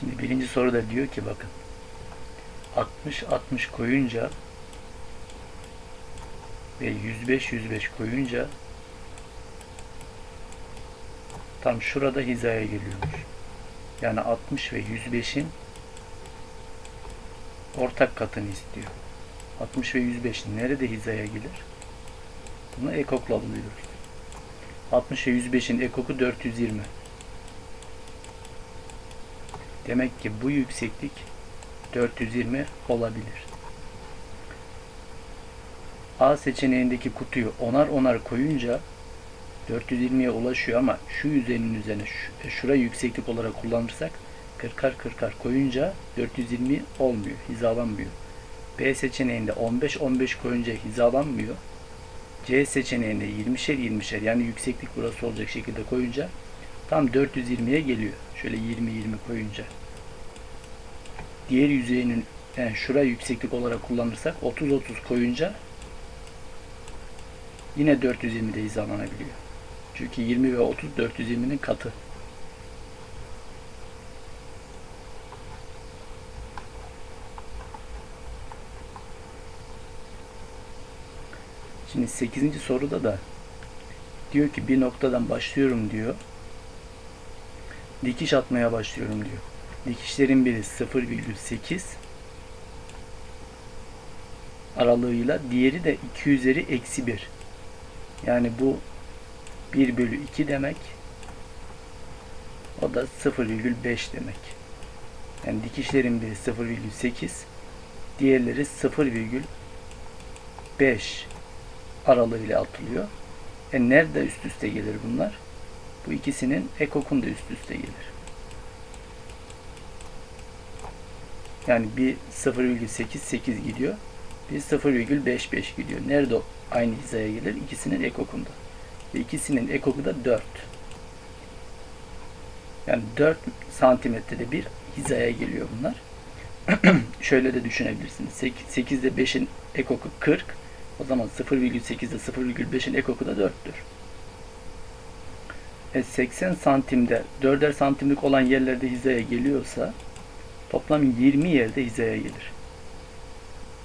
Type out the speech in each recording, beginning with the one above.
Şimdi birinci soruda diyor ki bakın 60 60 koyunca ve 105 105 koyunca tam şurada hizaya geliyormuş. Yani 60 ve 105'in ortak katını istiyor. 60 ve 105 nerede hizaya gelir? Bunu ekokla buluyoruz. 60 ve 105'in ekoku 420. Demek ki bu yükseklik 420 olabilir. A seçeneğindeki kutuyu onar onar koyunca 420'ye ulaşıyor ama şu yüzeyin üzerine şu, şurayı yükseklik olarak kullanırsak 40'ar 40'ar koyunca 420 olmuyor, hizalanmıyor. B seçeneğinde 15 15 koyunca hizalanmıyor. C seçeneğinde 20'şer 20'şer yani yükseklik burası olacak şekilde koyunca tam 420'ye geliyor. Şöyle 20 20 koyunca. Diğer yüzeyinin yani şurayı yükseklik olarak kullanırsak 30 30 koyunca yine 420'de hizalanabiliyor. Çünkü 20 ve 30 420'nin katı. Şimdi 8. soruda da diyor ki bir noktadan başlıyorum diyor. Dikiş atmaya başlıyorum diyor. Dikişlerin biri 0,8 aralığıyla diğeri de 2 üzeri eksi 1. Yani bu 1 bölü 2 demek. O da 0,5 demek. Yani dikişlerin biri 0,8 diğerleri 0,5 aralığıyla atılıyor. E nerede üst üste gelir bunlar? Bu ikisinin ekokunda üst üste gelir. Yani bir 0,88 gidiyor. Bir 0,55 gidiyor. Nerede aynı hizaya gelir? İkisinin ekokunda. Ve ikisinin ekoku da 4. Yani 4 santimetrede bir hizaya geliyor bunlar. Şöyle de düşünebilirsiniz. 8 ile 5'in ekoku 40. O zaman 0,8 ile 0,5'in ekoku da 4'tür. E 80 santimde 4'er santimlik olan yerlerde hizaya geliyorsa toplam 20 yerde hizaya gelir.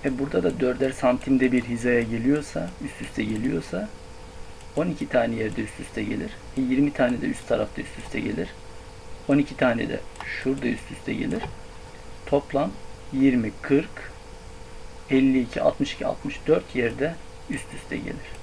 E burada da 4'er santimde bir hizaya geliyorsa, üst üste geliyorsa 12 tane yerde üst üste gelir. E 20 tane de üst tarafta üst üste gelir. 12 tane de şurada üst üste gelir. Toplam 20, 40, 52, 62, 64 yerde üst üste gelir.